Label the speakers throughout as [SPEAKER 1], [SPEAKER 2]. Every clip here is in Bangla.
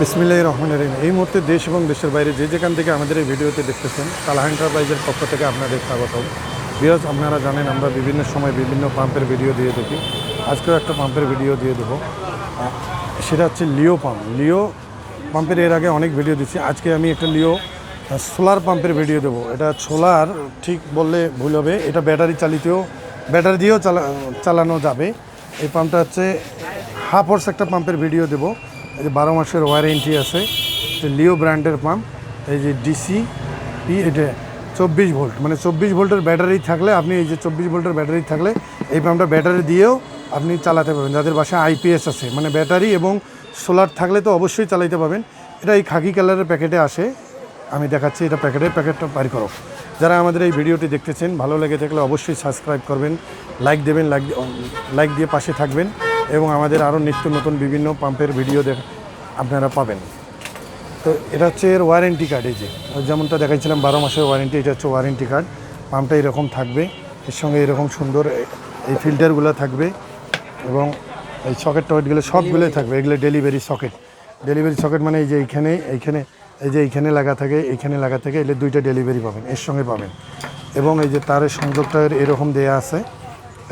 [SPEAKER 1] বিসমিল্লাহ রহমান রহিম। এই মুহূর্তে দেশ এবং দেশের বাইরে যে যেখান থেকে আমাদের এই ভিডিওতে দেখতেছেন তালা এন্টারপ্রাইজের পক্ষ থেকে আপনাদের স্বাগতম। বিরাজ, আপনারা জানেন আমরা বিভিন্ন সময় বিভিন্ন পাম্পের ভিডিও দিয়ে থাকি। আজকেও একটা পাম্পের ভিডিও দিয়ে দেবো। সেটা হচ্ছে লিও পাম্প। লিও পাম্পের এর আগে অনেক ভিডিও দিচ্ছি আজকে আমি একটা লিও সোলার পাম্পের ভিডিও দেবো। এটা সোলার, ঠিক বললে ভুল হবে। এটা ব্যাটারি চালিতও, ব্যাটারি দিয়েও চালা, চালানো যাবে। এই পাম্পটা হচ্ছে হাফ হর্স একটা পাম্পের ভিডিও দেবো। এই যে বারো মাসের ওয়ারেন্টি আছে লিও ব্র্যান্ডের পাম্প এই যে ডিসি পি এটা চব্বিশ ভোল্ট মানে চব্বিশ ভোল্টের ব্যাটারি থাকলে আপনি এই যে চব্বিশ ভোল্টের ব্যাটারি থাকলে এই পাম্পটা ব্যাটারি দিয়েও আপনি চালাতে পারবেন। যাদের বাসায় আইপিএস আছে মানে ব্যাটারি এবং সোলার থাকলে তো অবশ্যই চালাইতে পারবেন। এটা এই খাকি কালারের প্যাকেটে আসে। আমি দেখাচ্ছি এটা প্যাকেটের প্যাকেটটা বাড়ি করো। যারা আমাদের এই ভিডিওটি দেখতেছেন, ভালো লেগে থাকলে অবশ্যই সাবস্ক্রাইব করবেন লাইক দেবেন লাইক লাইক দিয়ে পাশে থাকবেন। এবং আমাদের আরও নিত্য নতুন বিভিন্ন পাম্পের ভিডিও দেখ আপনারা পাবেন। তো এটা হচ্ছে এর ওয়ারেন্টি কার্ড এই যে। যেমনটা দেখাইছিলাম, বারো মাসের ওয়ারেন্টি এটা হচ্ছে ওয়ারেন্টি কার্ড পাম্পটা এরকম থাকবে, এর সঙ্গে এরকম সুন্দর এই ফিল্টারগুলো থাকবে এবং এই সকেট টকেটগুলো সবগুলোই থাকবে, এগুলো ডেলিভারি সকেট ডেলিভারি সকেট মানে এই যে এইখানে এইখানে, এই যে এইখানে লাগা থাকে, এইখানে লাগা থাকে এগুলো দুইটা ডেলিভারি পাবেন, এর সঙ্গে পাবেন। এবং এই যে তারের সংযোগটা এরকম দেয়া আছে,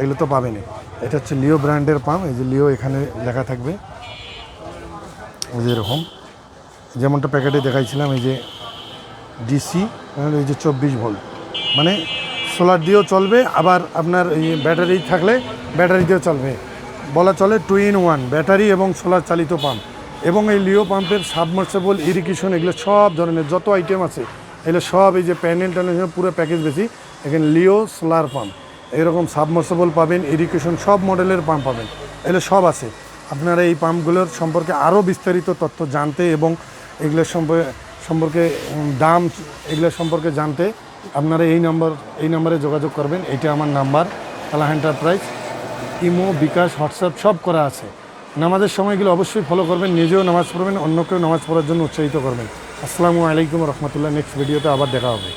[SPEAKER 1] এগুলো তো পাবেনই। এটা হচ্ছে লিও ব্র্যান্ডের পাম্প এই যে লিও এখানে লেখা থাকবে। এই যে এরকম। যেমনটা প্যাকেটে দেখাইছিলাম, এই যে ডিসি এই যে চব্বিশ ভোল্ট। মানে সোলার দিয়েও চলবে, আবার আপনার এই ব্যাটারি থাকলে ব্যাটারি দিয়েও চলবে। বলা চলে টু ইন ওয়ান ব্যাটারি এবং সোলার চালিত পাম্প। এবং এই লিও পাম্পের সাবমার্সেবল ইরিগেশন, এগুলো সব ধরনের, যত আইটেম আছে, এগুলো সব এই যে প্যানেল ট্যানেল পুরো প্যাকেজ বেশি। এখানে লিও সোলার পাম্প। এরকম সাবমার্সেবল পাবেন ইরিগেশন সব মডেলের পাম্প পাবেন। এগুলো সব আছে। আপনারা এই পাম্পগুলোর সম্পর্কে আরও বিস্তারিত তথ্য জানতে এবং এগুলোর সম্পর্কে সম্পর্কে দাম এগুলোর সম্পর্কে জানতে আপনারা এই নম্বর এই নম্বরে যোগাযোগ করবেন। এটা আমার নাম্বার কালাহ এন্টারপ্রাইজ ইমো, বিকাশ, হোয়াটসঅ্যাপ, সব করা আছে। নামাজের সময়গুলো অবশ্যই ফলো করবেন, নিজেও নামাজ পড়বেন, অন্যকেও নামাজ পড়ার জন্য উৎসাহিত করবেন। আসসালামু আলাইকুম রহমতুল্লাহ নেক্সট ভিডিওতে আবার দেখা হবে।